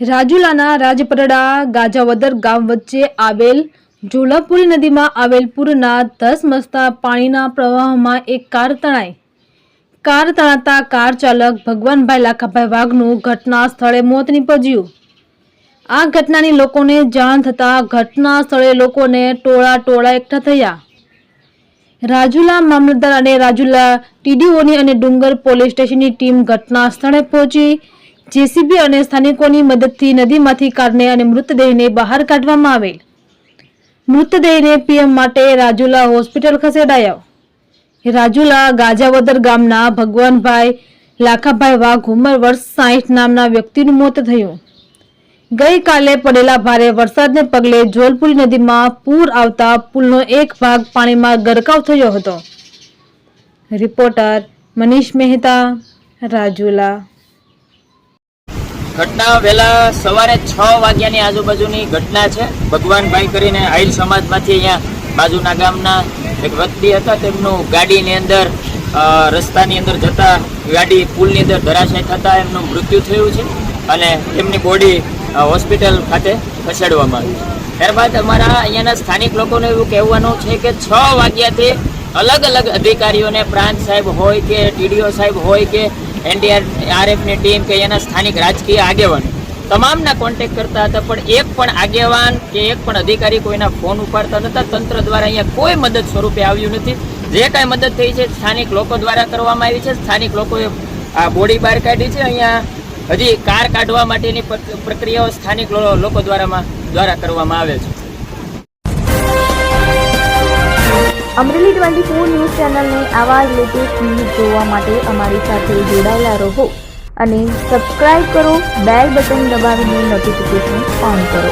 રાજુલાના રાજપરડા ગાજાવદર ગામ વચ્ચે આવેલ જોલાપુરી નદીમાં આવેલ પૂરના ધસમસતા પાણીના પ્રવાહમાં એક કાર તણાઈ. કાર તણાતા કાર ચાલક ભગવાનભાઈ લાખાભાઈ વાઘનું ઘટના સ્થળે મોત નીપજ્યું. આ ઘટનાની લોકોને જાણ થતાં ઘટના સ્થળે લોકોને ટોળા ટોળા એકઠા થયા. રાજુલા મામલતદાર અને રાજુલા ટીડીઓની અને ડુંગર પોલીસ સ્ટેશનની ટીમ ઘટના સ્થળે પહોંચી. જેસીબી અને સ્થાનિકોની મદદથી નદીમાંથી કારને અને મૃતદેહને બહાર કાઢવામાં આવેલ. મૃતદેહને પીએમ માટે રાજુલા હોસ્પિટલ ખસેડાયો રાજુલા ગાજાવદર ગામના ભગવાનભાઈ લાખાભાઈ વાઘ ઉંમર વર્ષ સાહીઠ નામના વ્યક્તિનું મોત થયું. ગઈકાલે પડેલા ભારે વરસાદને પગલે જોલપુરી નદીમાં પૂર આવતા પુલનો એક ભાગ પાણીમાં ગરકાવ થયો હતો. રિપોર્ટર મનીષ મહેતા, રાજુલા. ઘટના વહેલા સવારે છ વાગ્યાની આજુબાજુની ઘટના છે. ભગવાનભાઈ કરીને આહિર સમાજમાંથી અહીંયા બાજુના ગામના એક વ્યક્તિ હતા. તેમનું ગાડીની અંદર રસ્તાની અંદર જતા ગાડી પુલની અંદર ધરાશય થતાં એમનું મૃત્યુ થયું છે અને એમની બોડી હોસ્પિટલ ખાતે ખસેડવામાં આવી છે. ત્યારબાદ અમારા અહીંયાના સ્થાનિક લોકોને એવું કહેવાનું છે કે છ વાગ્યાથી અલગ અલગ અધિકારીઓને પ્રાંત સાહેબ હોય કે ટીડીઓ સાહેબ હોય કે એનડીઆરએફની ટીમ કે એના સ્થાનિક રાજકીય આગેવાન. તમામના કોન્ટેક્ટ કરતા હતા, પણ એક પણ આગેવાન કે એક પણ અધિકારી કોઈના ફોન ઉપાડતા નતા તંત્ર દ્વારા અહીંયા કોઈ મદદ સ્વરૂપે આવ્યું નથી. જે કાંઈ મદદ થઈ છે, સ્થાનિક લોકો દ્વારા કરવામાં આવી છે. સ્થાનિક લોકોએ આ બોડી બહાર કાઢી છે. અહીંયા હજી કાર કાઢવા માટેની પ્રક્રિયાઓ સ્થાનિક લોકો દ્વારામાં, દ્વારા કરવામાં આવે છે. અમરેલી ટ્વેન્ટી ફોર ન્યૂઝ ચેનલને આવા લેટેસ્ટ ન્યૂઝ જોવા માટે અમારી સાથે જોડાયેલા રહો અને સબસ્ક્રાઇબ કરો, બેલ બટન દબાવીને નોટિફિકેશન ઓન કરો.